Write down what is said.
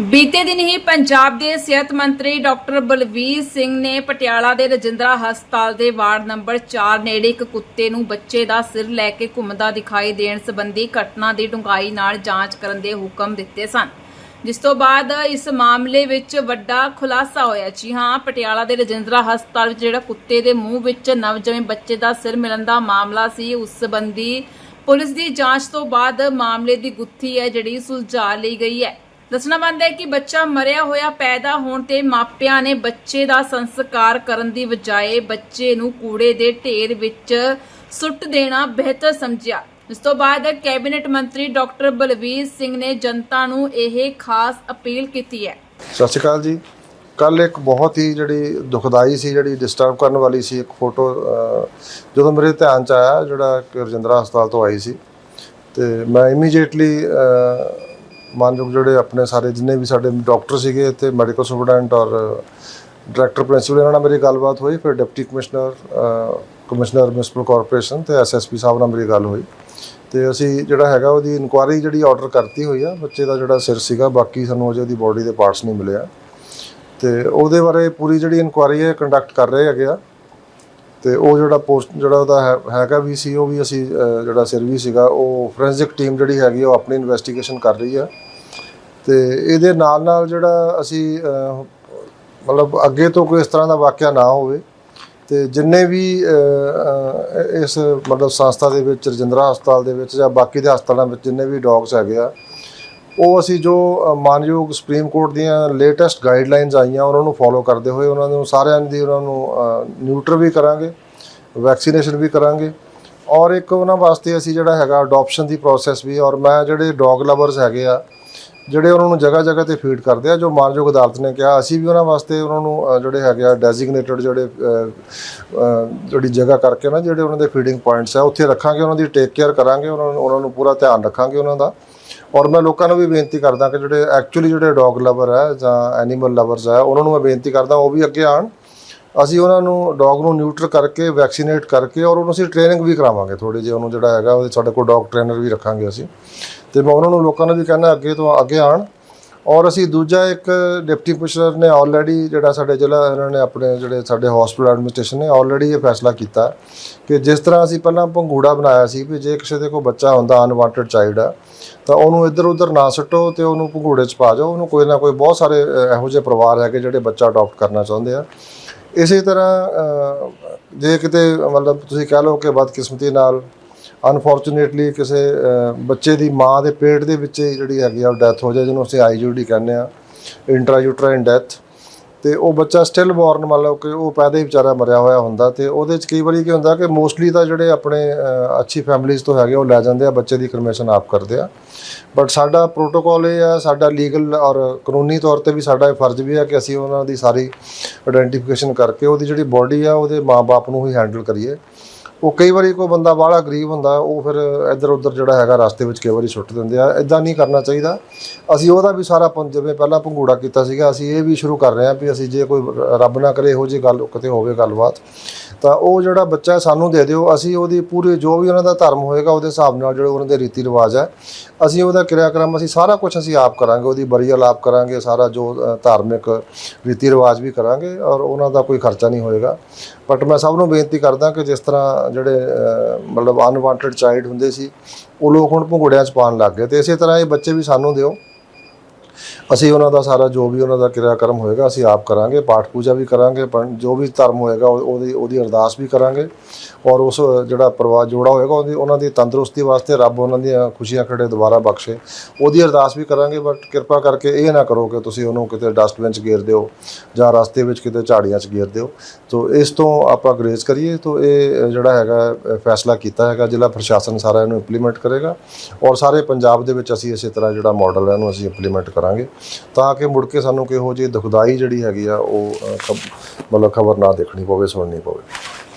ਬੀਤੇ ਦਿਨ ਹੀ ਪੰਜਾਬ ਦੇ ਸਿਹਤ ਮੰਤਰੀ ਡਾਕਟਰ ਬਲਵੀਰ ਸਿੰਘ ਨੇ ਪਟਿਆਲਾ ਦੇ ਰਜਿੰਦਰਾ ਹਸਪਤਾਲ ਦੇ ਵਾਰਡ ਨੰਬਰ 4 ਨੇੜੇ ਇੱਕ ਕੁੱਤੇ ਨੂੰ ਬੱਚੇ ਦਾ ਸਿਰ ਲੈ ਕੇ ਘੁੰਮਦਾ ਦਿਖਾਈ ਦੇਣ ਸੰਬੰਧੀ ਘਟਨਾ ਦੀ ਡੂੰਘਾਈ ਨਾਲ ਜਾਂਚ ਕਰਨ ਦੇ ਹੁਕਮ ਦਿੱਤੇ ਸਨ। ਜਿਸ ਤੋਂ ਬਾਅਦ ਇਸ ਮਾਮਲੇ ਵਿੱਚ ਵੱਡਾ ਖੁਲਾਸਾ ਹੋਇਆ। ਜੀ ਹਾਂ, ਪਟਿਆਲਾ ਦੇ ਰਜਿੰਦਰਾ ਹਸਪਤਾਲ ਵਿੱਚ ਜਿਹੜਾ ਕੁੱਤੇ ਦੇ ਮੂੰਹ ਵਿੱਚ ਨਵਜੰਮੇ ਬੱਚੇ ਦਾ ਸਿਰ ਮਿਲਣ ਦਾ ਮਾਮਲਾ ਸੀ, ਉਸ ਸੰਬੰਧੀ ਪੁਲਿਸ ਦੀ ਜਾਂਚ ਤੋਂ ਬਾਅਦ ਮਾਮਲੇ ਦੀ ਗੁੱਥੀ ਹੈ ਜਿਹੜੀ ਸੁਲਝਾ ਲਈ ਗਈ ਹੈ। ਦੱਸਣਾ ਬੰਦ ਹੈ ਕਿ ਬੱਚਾ ਮਰਿਆ ਹੋਇਆ ਪੈਦਾ ਹੋਣ ਤੇ ਮਾਪਿਆਂ ਨੇ ਬੱਚੇ ਦਾ ਸੰਸਕਾਰ ਕਰਨ ਦੀ ਬਜਾਏ ਬੱਚੇ ਨੂੰ ਕੂੜੇ ਦੇ ਢੇਰ ਵਿੱਚ ਸੁੱਟ ਦੇਣਾ ਬਿਹਤਰ ਸਮਝਿਆ। ਇਸ ਤੋਂ ਬਾਅਦ ਕੈਬਨਿਟ ਮੰਤਰੀ ਡਾਕਟਰ ਬਲਵੀਰ ਸਿੰਘ ਨੇ ਜਨਤਾ ਨੂੰ ਇਹ ਖਾਸ ਅਪੀਲ ਕੀਤੀ ਹੈ। ਸਤਿ ਸ਼੍ਰੀ ਅਕਾਲ ਜੀ। ਕੱਲ ਇੱਕ ਬਹੁਤ ਹੀ ਜਿਹੜੀ ਦੁਖਦਾਈ ਸੀ, ਜਿਹੜੀ ਡਿਸਟਰਬ ਕਰਨ ਵਾਲੀ ਸੀ ਇੱਕ ਫੋਟੋ ਜਦੋਂ ਮੇਰੇ ਧਿਆਨ ਚ ਆਇਆ ਜਿਹੜਾ ਰਜਿੰਦਰਾ ਹਸਪਤਾਲ ਤੋਂ ਆਈ ਸੀ। ਤੇ ਮੈਂ ਇਮੀਡੀਏਟਲੀ ਮਾਨਯੋਗ ਜਿਹੜੇ ਆਪਣੇ ਸਾਰੇ ਜਿੰਨੇ ਵੀ ਸਾਡੇ ਡਾਕਟਰ ਸੀਗੇ ਤੇ ਮੈਡੀਕਲ ਸੁਪਰਡੈਂਟ ਔਰ ਡਾਇਰੈਕਟਰ ਪ੍ਰਿੰਸੀਪਲ ਇਹਨਾਂ ਨਾਲ ਮੇਰੀ ਗੱਲਬਾਤ ਹੋਈ, ਫਿਰ deputy commissioner commissioner municipal corporation ਤੇ ਐਸਐਸਪੀ ਸਾਹਿਬ ਨਾਲ ਮੇਰੀ ਗੱਲ ਹੋਈ। ਤੇ ਅਸੀਂ ਜਿਹੜਾ ਹੈਗਾ ਉਹਦੀ ਇਨਕੁਆਇਰੀ ਜਿਹੜੀ ਆਰਡਰ ਕਰਤੀ ਹੋਈ ਆ, ਬੱਚੇ ਦਾ ਜਿਹੜਾ ਸਿਰ ਸੀਗਾ, ਬਾਕੀ ਸਾਨੂੰ ਅਜੇ ਉਹਦੀ ਬੋਡੀ ਦੇ ਪਾਰਟਸ ਨਹੀਂ ਮਿਲਿਆ ਤੇ ਉਹਦੇ ਬਾਰੇ ਪੂਰੀ ਜਿਹੜੀ ਇਨਕੁਆਇਰੀ ਹੈ ਕੰਡਕਟ ਕਰ ਰਹੇ ਹੈਗੇ ਆ। ਤੇ ਉਹ ਜਿਹੜਾ ਪੋਸਟ ਜਿਹੜਾ ਉਹਦਾ ਹੈ- ਹੈਗਾ ਵੀ ਸੀ, ਉਹ ਵੀ ਅਸੀਂ ਜਿਹੜਾ ਸਿਰ ਵੀ ਸੀਗਾ, ਉਹ ਫੋਰੈਂਸਿਕ ਟੀਮ ਜਿਹੜੀ ਹੈਗੀ ਉਹ ਆਪਣੀ ਇਨਵੈਸਟੀਗੇਸ਼ਨ ਕਰ ਰਹੀ ਆ। ਤੇ ਇਹਦੇ ਨਾਲ ਨਾਲ ਜਿਹੜਾ ਅਸੀਂ ਮਤਲਬ ਅੱਗੇ ਤੋਂ ਕੋਈ ਇਸ ਤਰ੍ਹਾਂ ਦਾ ਵਾਕਿਆ ਨਾ ਹੋਵੇ, ਤੇ ਜਿੰਨੇ ਵੀ ਇਸ ਮਤਲਬ ਸੰਸਥਾ ਦੇ ਵਿੱਚ, ਰਜਿੰਦਰਾ ਹਸਪਤਾਲ ਦੇ ਵਿੱਚ ਜਾਂ ਬਾਕੀ ਦੇ ਹਸਪਤਾਲਾਂ ਵਿੱਚ ਜਿੰਨੇ ਵੀ ਡੌਗਸ ਹੈਗੇ ਆ, ਉਹ ਅਸੀਂ ਜੋ ਮਾਨਯੋਗ ਸੁਪਰੀਮ ਕੋਰਟ ਦੀਆਂ ਲੇਟੈਸਟ ਗਾਈਡਲਾਈਨਸ ਆਈਆਂ, ਉਹਨਾਂ ਨੂੰ ਫੋਲੋ ਕਰਦੇ ਹੋਏ, ਉਹਨਾਂ ਨੂੰ ਸਾਰਿਆਂ ਦੀ ਉਹਨਾਂ ਨੂੰ ਨਿਊਟਰ ਵੀ ਕਰਾਂਗੇ ਵੈਕਸੀਨੇਸ਼ਨ ਵੀ ਕਰਾਂਗੇ, ਔਰ ਇੱਕ ਉਹਨਾਂ ਵਾਸਤੇ ਅਸੀਂ ਜਿਹੜਾ ਹੈਗਾ ਅਡਾਪਸ਼ਨ ਦੀ ਪ੍ਰੋਸੈਸ ਵੀ, ਔਰ ਮੈਂ ਜਿਹੜੇ ਡੌਗ ਲਵਰਸ ਹੈਗੇ ਆ ਜਿਹੜੇ ਉਹਨਾਂ ਨੂੰ ਜਗ੍ਹਾ ਜਗ੍ਹਾ ਤੇ ਫੀਡ ਕਰਦੇ ਆ, ਜੋ ਮਾਨਯੋਗ ਅਦਾਲਤ ਨੇ ਕਿਹਾ, ਅਸੀਂ ਵੀ ਉਹਨਾਂ ਵਾਸਤੇ ਉਹਨਾਂ ਨੂੰ ਜਿਹੜੇ ਹੈਗੇ ਆ ਡੈਜ਼ਿਗਨੇਟਡ ਜਿਹੜੇ ਜਿਹੜੀ ਜਗ੍ਹਾ ਕਰਕੇ ਨਾ, ਜਿਹੜੇ ਉਹਨਾਂ ਦੇ ਫੀਡਿੰਗ ਪੁਆਇੰਟਸ ਆ, ਉੱਥੇ ਰੱਖਾਂਗੇ, ਉਹਨਾਂ ਦੀ ਟੇਕ ਕੇਅਰ ਕਰਾਂਗੇ, ਉਹਨਾਂ ਨੂੰ ਉਹਨਾਂ ਨੂੰ ਪੂਰਾ ਧਿਆਨ ਰੱਖਾਂਗੇ ਉਹਨਾਂ ਦਾ। ਔਰ ਮੈਂ ਲੋਕਾਂ ਨੂੰ ਵੀ ਬੇਨਤੀ ਕਰਦਾ ਕਿ ਜਿਹੜੇ ਐਕਚੁਅਲੀ ਜਿਹੜੇ ਡੌਗ ਲਵਰ ਹੈ ਜਾਂ ਐਨੀਮਲ ਲਵਰਸ ਹੈ ਉਹਨਾਂ ਨੂੰ ਮੈਂ ਬੇਨਤੀ ਕਰਦਾ, ਉਹ ਵੀ ਅੱਗੇ ਆਣ ਅਸੀਂ ਉਹਨਾਂ ਨੂੰ ਡੌਗ ਨੂੰ ਨਿਊਟਰ ਕਰਕੇ, ਵੈਕਸੀਨੇਟ ਕਰਕੇ ਔਰ ਉਹਨੂੰ ਅਸੀਂ ਟ੍ਰੇਨਿੰਗ ਵੀ ਕਰਾਵਾਂਗੇ ਥੋੜੀ ਜਿਹੀ, ਉਹਨੂੰ ਜਿਹੜਾ ਹੈਗਾ ਉਹ ਸਾਡੇ ਕੋਲ ਡੌਗ ਟ੍ਰੇਨਰ ਵੀ ਰੱਖਾਂਗੇ ਅਸੀਂ। ਤੇ ਮੈਂ ਉਹਨਾਂ ਨੂੰ ਲੋਕਾਂ ਨੂੰ ਵੀ ਕਹਿੰਦਾ ਅੱਗੇ ਤੋਂ ਅੱਗੇ ਆਣ ਔਰ ਅਸੀਂ ਦੂਜਾ ਇੱਕ ਡਿਪਟੀ ਕਮਿਸ਼ਨਰ ਨੇ ਆਲਰੇਡੀ ਜਿਹੜਾ ਸਾਡੇ ਜ਼ਿਲ੍ਹਾ ਇਹਨਾਂ ਨੇ ਆਪਣੇ ਜਿਹੜੇ ਸਾਡੇ ਹਸਪੀਟਲ ਐਡਮਿਨਿਸਟ੍ਰੇਸ਼ਨ ਨੇ ਆਲਰੇਡੀ ਇਹ ਫੈਸਲਾ ਕੀਤਾ ਕਿ ਜਿਸ ਤਰ੍ਹਾਂ ਅਸੀਂ ਪਹਿਲਾਂ ਪੰਘੂੜਾ ਬਣਾਇਆ ਸੀ ਵੀ ਜੇ ਕਿਸੇ ਦੇ ਕੋਈ ਬੱਚਾ ਹੁੰਦਾ ਅਨਵਾਂਟਡ ਚਾਈਲਡ ਆ, ਤਾਂ ਉਹਨੂੰ ਇੱਧਰ ਉੱਧਰ ਨਾ ਸੁੱਟੋ ਤੇ ਉਹਨੂੰ ਪੰਘੂੜੇ 'ਚ ਪਾ ਜਾਓ। ਉਹਨੂੰ ਕੋਈ ਨਾ ਕੋਈ ਬਹੁਤ ਸਾਰੇ ਇਹੋ ਜਿਹੇ ਪਰਿਵਾਰ ਹੈਗੇ ਜਿਹੜੇ ਬੱਚਾ ਅਡਾਪਟ ਕਰਨਾ ਚਾਹੁੰਦੇ ਆ। ਇਸੇ ਤਰ੍ਹਾਂ ਜੇ ਕਿਤੇ ਮਤਲਬ ਤੁਸੀਂ ਕਹਿ ਲਓ ਕਿ ਬਦਕਿਸਮਤੀ ਨਾਲ ਅਨਫੋਰਚੂਨੇਟਲੀ ਕਿਸੇ ਬੱਚੇ ਦੀ ਮਾਂ ਦੇ ਪੇਟ ਦੇ ਵਿੱਚ ਜਿਹੜੀ ਹੈਗੀ ਆ ਡੈਥ ਹੋ ਜਾਏ, ਜਿਹਨੂੰ ਅਸੀਂ ਆਈਯੂਡੀ ਕਹਿੰਦੇ ਆ ਇੰਟਰਾਯੂਟਰਾਈਨ ਡੈਥ ਤੇ ਉਹ ਬੱਚਾ ਸਟਿਲ ਬੋਰਨ ਮੰਨ ਲਓ ਕਿ ਉਹ ਪੈਦਾ ਹੀ ਵਿਚਾਰਾ ਮਰਿਆ ਹੋਇਆ ਹੁੰਦਾ ਤੇ ਉਹਦੇ ਚ ਕਈ ਵਾਰੀ ਕੀ ਹੁੰਦਾ ਕਿ ਮੋਸਟਲੀ ਤਾਂ ਜਿਹੜੇ ਆਪਣੇ ਅੱਛੀ ਫੈਮਿਲੀਜ਼ ਤੋਂ ਹੈਗੇ ਉਹ ਲੈ ਜਾਂਦੇ ਆ, ਬੱਚੇ ਦੀ ਕਰਮੇਸ਼ਨ ਆਪ ਕਰਦੇ ਆ। ਬਟ ਸਾਡਾ ਪ੍ਰੋਟੋਕਾਲ ਇਹ ਆ, ਸਾਡਾ ਲੀਗਲ ਔਰ ਕਾਨੂੰਨੀ ਤੌਰ ਤੇ ਵੀ ਸਾਡਾ ਇਹ ਫਰਜ਼ ਵੀ ਹੈ ਕਿ ਅਸੀਂ ਉਹਨਾਂ ਦੀ ਸਾਰੀ ਆਇਡੈਂਟੀਫਿਕੇਸ਼ਨ ਕਰਕੇ ਉਹਦੀ ਜਿਹੜੀ ਬੋਡੀ ਆ, ਉਹਦੇ ਮਾਪੇ ਨੂੰ ਹੀ ਹੈਂਡਲ ਕਰੀਏ। ਉਹ ਕਈ ਵਾਰੀ ਕੋਈ ਬੰਦਾ ਬਾਹਲਾ ਗਰੀਬ ਹੁੰਦਾ, ਉਹ ਫਿਰ ਇੱਧਰ ਉੱਧਰ ਜਿਹੜਾ ਹੈਗਾ ਰਸਤੇ ਵਿੱਚ ਕਈ ਵਾਰੀ ਸੁੱਟ ਦਿੰਦੇ ਆ ਇਦਾਂ ਨਹੀਂ ਕਰਨਾ ਚਾਹੀਦਾ। ਅਸੀਂ ਉਹਦਾ ਵੀ ਸਾਰਾ ਪੰ- ਜਿਵੇਂ ਪਹਿਲਾਂ ਭੰਗੂੜਾ ਕੀਤਾ ਸੀਗਾ, ਅਸੀਂ ਇਹ ਵੀ ਸ਼ੁਰੂ ਕਰ ਰਹੇ ਹਾਂ ਵੀ ਅਸੀਂ ਜੇ ਕੋਈ ਰੱਬ ਨਾ ਕਰੇ, ਇਹੋ ਜਿਹੀ ਗੱਲ ਕਿਤੇ ਹੋਵੇ ਗੱਲਬਾਤ। ਤਾਂ ਉਹ ਜਿਹੜਾ ਬੱਚਾ ਸਾਨੂੰ ਦੇ ਦਿਓ, ਅਸੀਂ ਉਹਦੀ ਪੂਰੀ ਜੋ ਵੀ ਉਹਨਾਂ ਦਾ ਧਰਮ ਹੋਏਗਾ, ਉਹਦੇ ਹਿਸਾਬ ਨਾਲ ਜਿਹੜੇ ਉਹਨਾਂ ਦੇ ਰੀਤੀ ਰਿਵਾਜ ਹੈ, ਅਸੀਂ ਉਹਦਾ ਕਿਰਿਆਕਰਮ, ਅਸੀਂ ਸਾਰਾ ਕੁਝ ਅਸੀਂ ਆਪ ਕਰਾਂਗੇ, ਉਹਦੀ ਬਰੀਅਲ ਆਪ ਕਰਾਂਗੇ, ਸਾਰਾ ਜੋ ਧਾਰਮਿਕ ਰੀਤੀ ਰਿਵਾਜ ਵੀ ਕਰਾਂਗੇ ਔਰ ਉਹਨਾਂ ਦਾ ਕੋਈ ਖਰਚਾ ਨਹੀਂ ਹੋਏਗਾ। ਬਟ ਮੈਂ ਸਭ ਨੂੰ ਬੇਨਤੀ ਕਰਦਾ ਕਿ ਜਿਸ ਤਰ੍ਹਾਂ ਜਿਹੜੇ ਮਤਲਬ ਅਨਵਾਂਟਡ ਚਾਈਲਡ ਹੁੰਦੇ ਸੀ, ਉਹ ਲੋਕ ਹੁਣ ਭੰਗੋੜਿਆਂ 'ਚ ਪਾਉਣ ਲੱਗ ਗਏ। ਤੇ ਇਸੇ ਤਰ੍ਹਾਂ ਇਹ ਬੱਚੇ ਵੀ ਸਾਨੂੰ ਦਿਓ। ਅਸੀਂ ਉਹਨਾਂ ਦਾ ਸਾਰਾ ਜੋ ਵੀ ਉਹਨਾਂ ਦਾ ਕਿਰਿਆ ਕਰਮ ਹੋਏਗਾ, ਅਸੀਂ ਆਪ ਕਰਾਂਗੇ ਪਾਠ ਪੂਜਾ ਵੀ ਕਰਾਂਗੇ ਪਰ ਜੋ ਵੀ ਧਰਮ ਹੋਏਗਾ ਉਹਦੀ ਉਹਦੀ ਅਰਦਾਸ ਵੀ ਕਰਾਂਗੇ। ਔਰ ਉਸ, ਜਿਹੜਾ ਪਰਿਵਾਰ ਜੋੜਾ ਹੋਏਗਾ, ਉਹਦੀ, ਉਹਨਾਂ ਦੀ ਤੰਦਰੁਸਤੀ ਵਾਸਤੇ ਰੱਬ ਉਹਨਾਂ ਦੀਆਂ ਖੁਸ਼ੀਆਂ ਖੜੇ ਦੁਬਾਰਾ ਬਖਸ਼ੇ। ਉਹਦੀ ਅਰਦਾਸ ਵੀ ਕਰਾਂਗੇ, ਬਟ ਕਿਰਪਾ ਕਰਕੇ ਇਹ ਨਾ ਕਰੋ ਕਿ ਤੁਸੀਂ ਉਹਨੂੰ ਕਿਤੇ ਡਸਟਬਿਨ 'ਚ ਗੇਰ ਦਿਓ ਜਾਂ ਰਸਤੇ ਵਿੱਚ ਕਿਤੇ ਝਾੜੀਆਂ 'ਚ ਗੇਰ ਦਿਓ। ਤੋਂ ਇਸ ਤੋਂ ਆਪਾਂ ਗਰੇਜ਼ ਕਰੀਏ, ਤੋਂ ਇਹ ਜਿਹੜਾ ਹੈਗਾ, ਫੈਸਲਾ ਕੀਤਾ ਹੈਗਾ, ਜ਼ਿਲ੍ਹਾ ਪ੍ਰਸ਼ਾਸਨ ਸਾਰਾ ਇਹਨੂੰ ਇੰਪਲੀਮੈਂਟ ਕਰੇਗਾ। ਔਰ ਸਾਰੇ ਪੰਜਾਬ ਦੇ ਵਿੱਚ ਅਸੀਂ ਇਸੇ ਤਰ੍ਹਾਂ ਜਿਹੜਾ ਮਾਡਲ ਹੈ, ਇਹਨੂੰ ਅਸੀਂ ਇੰਪਲੀਮੈਂਟ ਕਰਾਂਗੇ। ਤਾਂ ਕਿ ਮੁੜ ਕੇ ਸਾਨੂੰ ਕਿਹੋ ਜਿਹੀ ਦੁਖਦਾਈ ਜਿਹੜੀ ਹੈਗੀ ਆ ਉਹ ਅ, ਖਬ- ਮਤਲਬ ਖਬਰ ਨਾ ਦੇਖਣੀ ਪਵੇ ਸੁਣਨੀ ਪਵੇ।